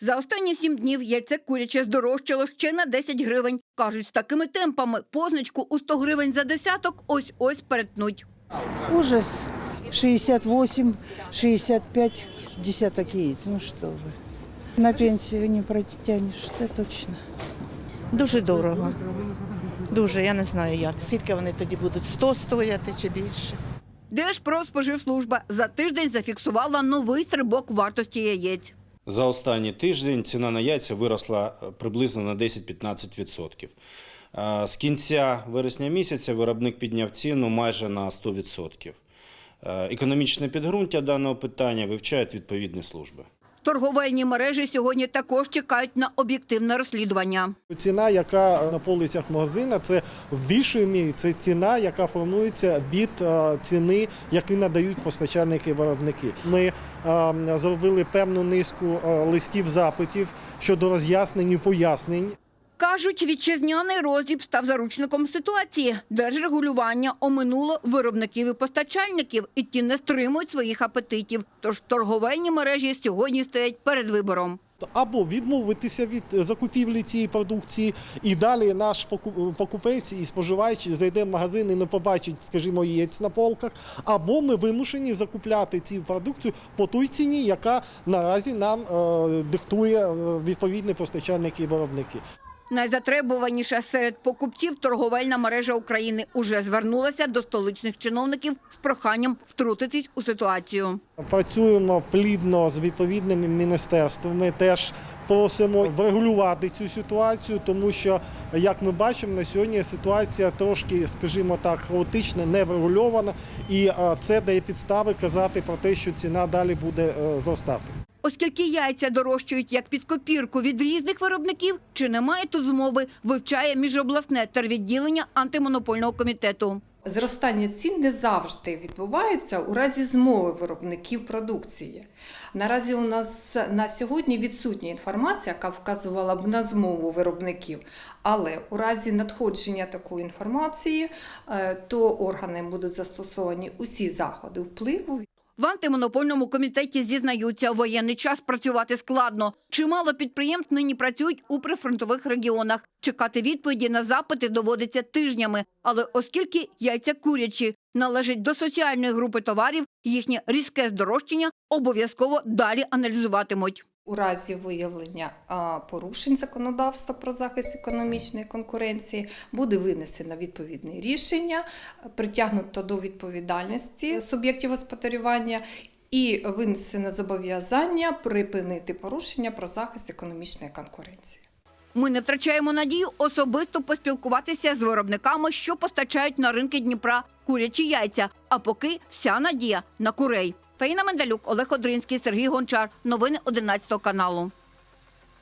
За останні сім днів яйце куряче здорожчало ще на 10 гривень. Кажуть, з такими темпами позначку у 100 гривень за десяток ось-ось перетнуть. Ужас. 68, 65 десяток яиц. Ну что вы. На пенсию не протянешь, это точно. Дуже дорого. Дуже, я не знаю як. Скільки вони тоді будуть? 100 стояти чи більше? Держпродспоживслужба за тиждень зафіксувала новий стрибок вартості яєць. За останній тиждень ціна на яйця виросла е, приблизно на 10-15%. Е, З кінця вересня місяця виробник підняв ціну майже на 100%. Е, Економічне підґрунтя даного питання вивчають відповідні служби. Торговельні мережі сьогодні також чекають на об'єктивне розслідування. Ціна, яка на полицях магазина, це в більшої мірі це ціна, яка формується від е, ціни, які надають постачальники виробники. Ми е, зробили певну низку е, листів запитів щодо роз'яснень і пояснень. Кажуть, вітчизняний роздріб став заручником ситуації. Держрегулювання оминуло виробників і постачальників, і ті не стримують своїх апетитів. Тож торговельні мережі сьогодні стоять перед вибором. Або відмовитися від закупівлі цієї продукції, і далі наш поку- покупець і споживач зайде в магазин і не побачить, скажімо, яєць на полках. Або ми вимушені закупляти цю продукцію по той ціні, яка наразі нам е, диктує е, відповідні постачальники і виробники. Найзатребуваніша серед покупців торговельна мережа України уже звернулася до столичних чиновників з проханням втрутитись у ситуацію. Працюємо плідно з відповідними міністерствами. Теж просимо врегулювати цю ситуацію, тому що, як ми бачимо, на сьогодні ситуація трошки, скажімо так, хаотична, не врегульована, і е, це дає підстави казати про те, що ціна далі буде е, зростати. Оскільки яйця дорожчають як під копірку від різних виробників, чи немає тут змови, вивчає міжобласне тервідділення антимонопольного комітету. Зростання цін не завжди відбувається у разі змови виробників продукції. Наразі у нас на сьогодні відсутня інформація, яка вказувала б на змову виробників. Але у разі надходження такої інформації, е, то органами будуть застосовані усі заходи впливу В антимонопольному комітеті зізнаються, воєнний час працювати складно. Чимало підприємств нині працюють у прифронтових регіонах. Чекати відповіді на запити доводиться тижнями. Але оскільки яйця курячі належать до соціальної групи товарів, їхнє різке здорожчання обов'язково далі аналізуватимуть. У разі виявлення порушень законодавства про захист економічної конкуренції буде винесено відповідне рішення, притягнуто до відповідальності суб'єктів господарювання і винесено зобов'язання припинити порушення про захист економічної конкуренції. Ми не втрачаємо надію особисто поспілкуватися з виробниками, що постачають на ринки Дніпра курячі яйця. А поки вся надія на курей. Фаїна Мендалюк, Олег Одринський, Сергій Гончар. Новини 11 каналу.